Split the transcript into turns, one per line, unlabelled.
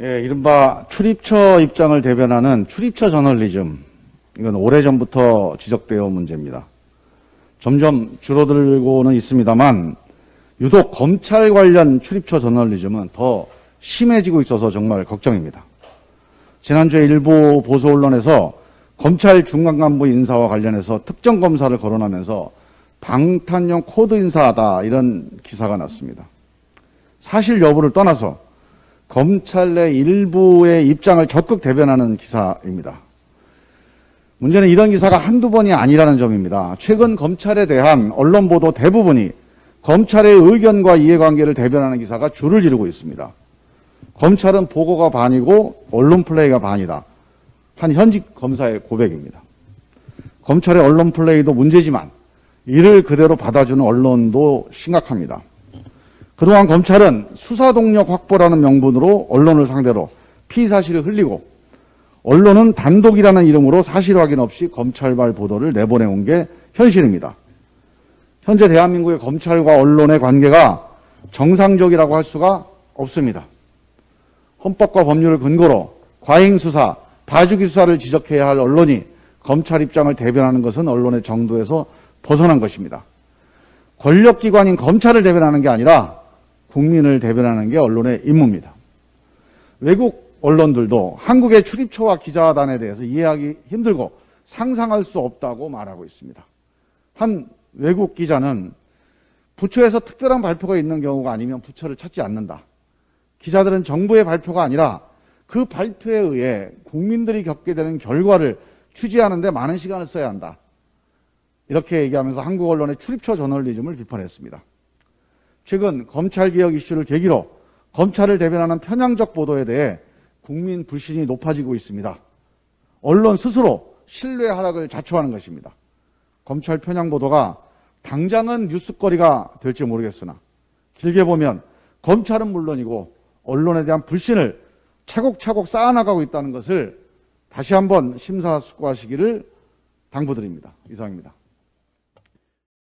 예, 이른바 출입처 입장을 대변하는 출입처 저널리즘. 이건 오래전부터 지적되어 온 문제입니다. 점점 줄어들고는 있습니다만, 유독 검찰 관련 출입처 저널리즘은 더 심해지고 있어서 정말 걱정입니다. 지난주에 일부 보수 언론에서 검찰 중간 간부 인사와 관련해서 특정 검사를 거론하면서 방탄용 코드 인사다 이런 기사가 났습니다. 사실 여부를 떠나서 검찰 내 일부의 입장을 적극 대변하는 기사입니다. 문제는 이런 기사가 한두 번이 아니라는 점입니다. 최근 검찰에 대한 언론 보도 대부분이 검찰의 의견과 이해관계를 대변하는 기사가 줄을 이루고 있습니다. 검찰은 보고가 반이고 언론 플레이가 반이다. 한 현직 검사의 고백입니다. 검찰의 언론 플레이도 문제지만 이를 그대로 받아주는 언론도 심각합니다. 그동안 검찰은 수사 동력 확보라는 명분으로 언론을 상대로 피의 사실을 흘리고 언론은 단독이라는 이름으로 사실 확인 없이 검찰발 보도를 내보내온 게 현실입니다. 현재 대한민국의 검찰과 언론의 관계가 정상적이라고 할 수가 없습니다. 헌법과 법률을 근거로 과잉 수사, 봐주기 수사를 지적해야 할 언론이 검찰 입장을 대변하는 것은 언론의 정도에서 벗어난 것입니다. 권력기관인 검찰을 대변하는 게 아니라 국민을 대변하는 게 언론의 임무입니다. 외국 언론들도 한국의 출입처와 기자단에 대해서 이해하기 힘들고 상상할 수 없다고 말하고 있습니다. 한 외국 기자는 부처에서 특별한 발표가 있는 경우가 아니면 부처를 찾지 않는다. 기자들은 정부의 발표가 아니라 그 발표에 의해 국민들이 겪게 되는 결과를 취재하는데 많은 시간을 써야 한다. 이렇게 얘기하면서 한국 언론의 출입처 저널리즘을 비판했습니다. 최근 검찰개혁 이슈를 계기로 검찰을 대변하는 편향적 보도에 대해 국민 불신이 높아지고 있습니다. 언론 스스로 신뢰 하락을 자초하는 것입니다. 검찰 편향 보도가 당장은 뉴스거리가 될지 모르겠으나 길게 보면 검찰은 물론이고 언론에 대한 불신을 차곡차곡 쌓아나가고 있다는 것을 다시 한번 심사숙고하시기를 당부드립니다. 이상입니다.